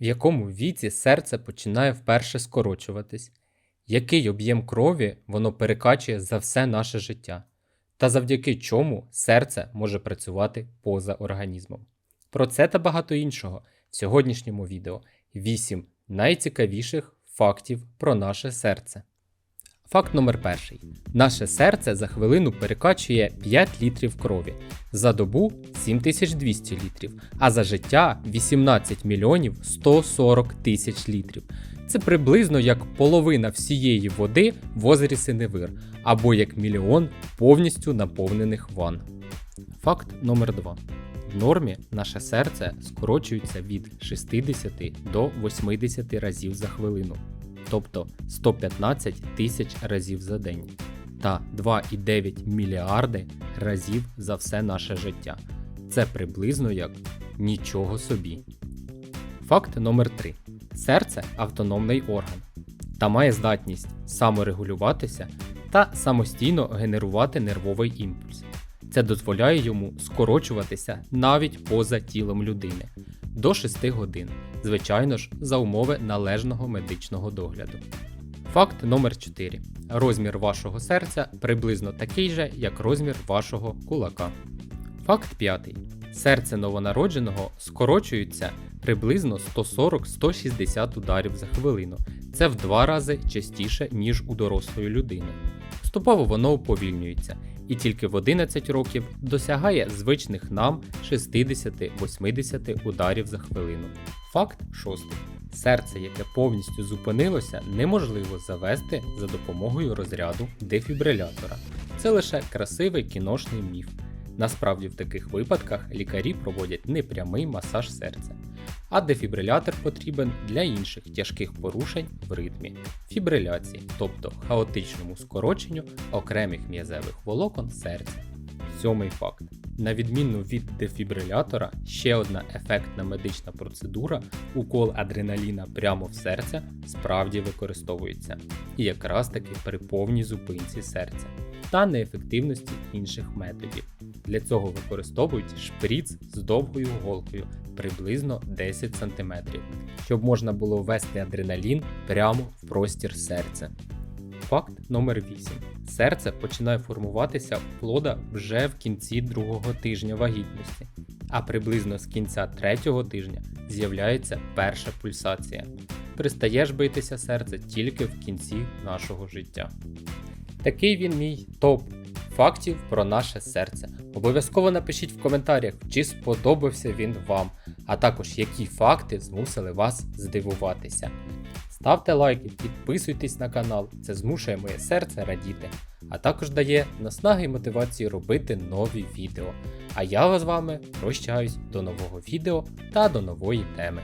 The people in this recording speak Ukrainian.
В якому віці серце починає вперше скорочуватись? Який об'єм крові воно перекачує за все наше життя? Та завдяки чому серце може працювати поза організмом? Про це та багато іншого в сьогоднішньому відео 8 найцікавіших фактів про наше серце. Факт номер перший. Наше серце за хвилину перекачує 5 літрів крові, за добу 7200 літрів, а за життя 18 мільйонів 140 тисяч літрів. Це приблизно як половина всієї води в озері Синевир, або як мільйон повністю наповнених ванн. Факт номер 2. В нормі наше серце скорочується від 60 до 80 разів за хвилину, тобто 115 тисяч разів за день, та 2,9 мільярди разів за все наше життя. Це приблизно як нічого собі. Факт номер 3. Серце автономний орган та має здатність саморегулюватися та самостійно генерувати нервовий імпульс. Це дозволяє йому скорочуватися навіть поза тілом людини до 6 годин, звичайно ж, за умови належного медичного догляду. Факт номер 4. Розмір вашого серця приблизно такий же, як розмір вашого кулака. Факт 5. Серце новонародженого скорочується приблизно 140-160 ударів за хвилину. Це в два рази частіше, ніж у дорослої людини. Поступово воно уповільнюється і тільки в 11 років досягає звичних нам 60-80 ударів за хвилину. Факт 6. Серце, яке повністю зупинилося, неможливо завести за допомогою розряду дефібрилятора. Це лише красивий кіношний міф. Насправді в таких випадках лікарі проводять непрямий масаж серця, а дефібрилятор потрібен для інших тяжких порушень в ритмі фібриляції, тобто хаотичному скороченню окремих м'язевих волокон серця. Сьомий факт. На відміну від дефібрилятора, ще одна ефектна медична процедура укол адреналіна прямо в серце справді використовується, і якраз таки при повній зупинці серця та неефективності інших методів. Для цього використовують шприц з довгою голкою приблизно 10 см, щоб можна було ввести адреналін прямо в простір серця. Факт номер 8. Серце починає формуватися у плода вже в кінці другого тижня вагітності, а приблизно з кінця третього тижня з'являється перша пульсація. Перестаєш битися серце тільки в кінці нашого життя. Такий він мій топ фактів про наше серце. Обов'язково напишіть в коментарях, чи сподобався він вам, а також які факти змусили вас здивуватися. Ставте лайки, підписуйтесь на канал, це змушує моє серце радіти, а також дає наснаги і мотивацію робити нові відео. А я з вами прощаюсь до нового відео та до нової теми.